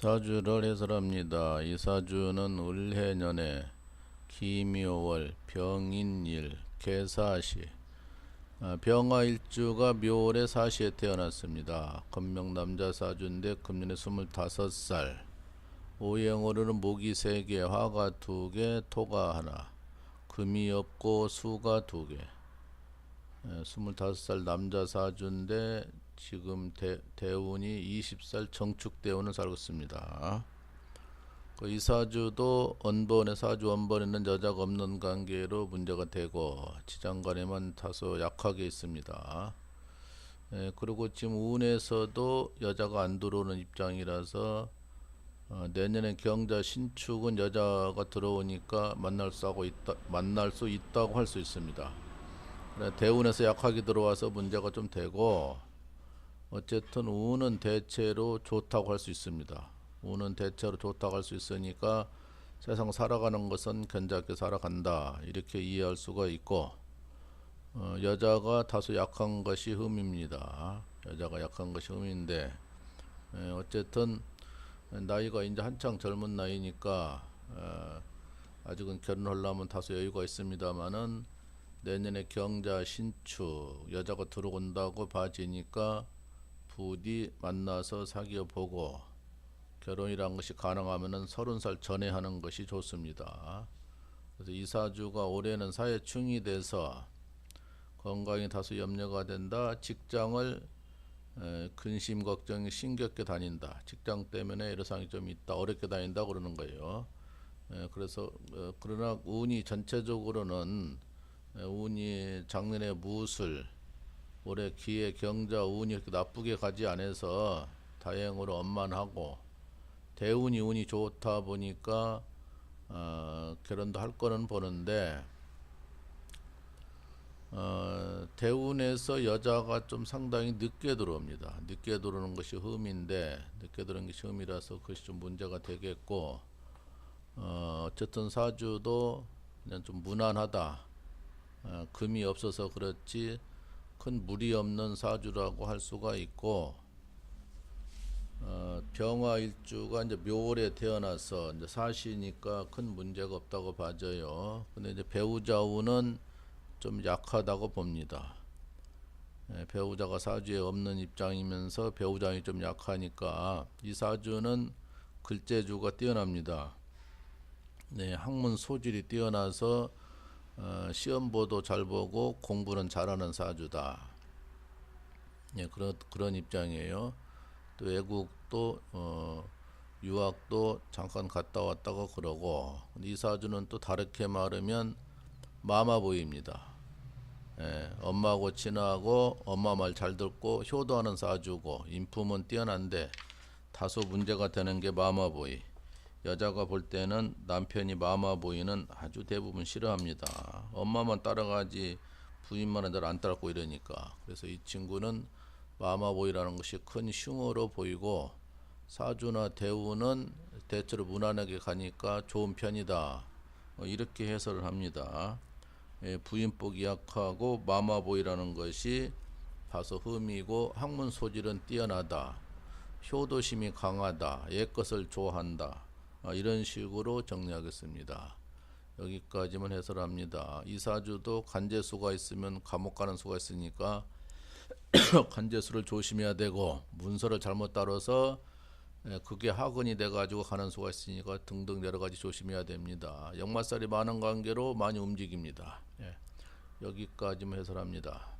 사주를 해설합니다. 이 사주는 을해년에 기묘월 병인일 개사시 아, 병화일주가 묘월에 사시에 태어났습니다. 건명 남자 사주인데 금년에 25살 오행으로는 목이 3개, 화가 2개, 토가 하나 금이 없고 수가 2개 예, 25살 남자 사주인데 지금 대, 대운이 20살 정축 대운을 살고 있습니다. 그 이 사주도 언번에 사주 언번에는 여자가 없는 관계로 문제가 되고 지장간에만 다소 약하게 있습니다. 예, 그리고 지금 운에서도 여자가 안 들어오는 입장이라서 어, 내년에 경자 신축은 여자가 들어오니까 만날 수 하고 있다 만날 수 있다고 할 수 있습니다. 대운에서 약하게 들어와서 문제가 좀 되고 어쨌든 운은 대체로 좋다고 할 수 있습니다. 운은 대체로 좋다고 할 수 있으니까 세상 살아가는 것은 견작게 살아간다 이렇게 이해할 수가 있고 어, 여자가 다소 약한 것이 흠입니다. 여자가 약한 것이 흠인데 에, 어쨌든 나이가 이제 한창 젊은 나이니까 어, 아직은 결혼하려면 다소 여유가 있습니다만은 내년에 경자 신축 여자가 들어온다고 봐지니까 부디 만나서 사귀어 보고 결혼이란 것이 가능하면은 서른 살 전에 하는 것이 좋습니다. 그래서 이 사주가 올해는 사회충이 돼서 건강이 다소 염려가 된다. 직장을 에, 근심 걱정이 심겹게 다닌다. 직장 때문에 애로사항이 좀 있다. 어렵게 다닌다 그러는 거예요. 에, 그래서 어, 그러나 운이 전체적으로는 에, 운이 작년에 무술 올해 기회 경자 운이 이렇게 나쁘게 가지 않아서 다행으로 원만하고 대운이 운이 좋다 보니까 어, 결혼도 할 거는 보는데 어, 대운에서 여자가 좀 상당히 늦게 들어옵니다. 늦게 들어오는 것이 흠인데 늦게 들어오는 것이 흠이라서 그것이 좀 문제가 되겠고 어, 어쨌든 사주도 그냥 좀 무난하다. 어, 금이 없어서 그렇지 큰 무리 없는 사주라고 할 수가 있고 어, 병화 일주가 이제 묘월에 태어나서 이제 사시니까 큰 문제가 없다고 봐져요. 근데 이제 배우자 운은 좀 약하다고 봅니다. 예, 배우자가 사주에 없는 입장이면서 배우자이 좀 약하니까 이 사주는 글재주가 뛰어납니다. 네, 학문 소질이 뛰어나서 어, 시험 보도 잘 보고 공부는 잘하는 사주다. 예, 그런 그런 입장이에요. 또 외국도 어, 유학도 잠깐 갔다 왔다고 그러고 이 사주는 또 다르게 말하면 마마보이입니다. 예, 엄마하고 친하고 엄마 말 잘 듣고 효도하는 사주고 인품은 뛰어난데 다소 문제가 되는 게 마마보이. 여자가 볼 때는 남편이 마마 보이는 아주 대부분 싫어합니다. 엄마만 따라가지 부인만은 잘 안 따라고 이러니까. 그래서 이 친구는 마마 보이라는 것이 큰 흉어로 보이고 사주나 대우는 대체로 무난하게 가니까 좋은 편이다. 어, 이렇게 해설을 합니다. 예, 부인복이 약하고 마마보이라는 것이 다소 흠이고 학문 소질은 뛰어나다. 효도심이 강하다. 옛 것을 좋아한다. 아, 이런 식으로 정리하겠습니다. 여기까지만 해설합니다. 이 사주도 간제수가 있으면 감옥 가는 수가 있으니까 간제수를 조심해야 되고 문서를 잘못 따라서 예, 그게 학원이 돼가지고 가는 수가 있으니까 등등 여러 가지 조심해야 됩니다. 역마살이 많은 관계로 많이 움직입니다. 예, 여기까지만 해설합니다.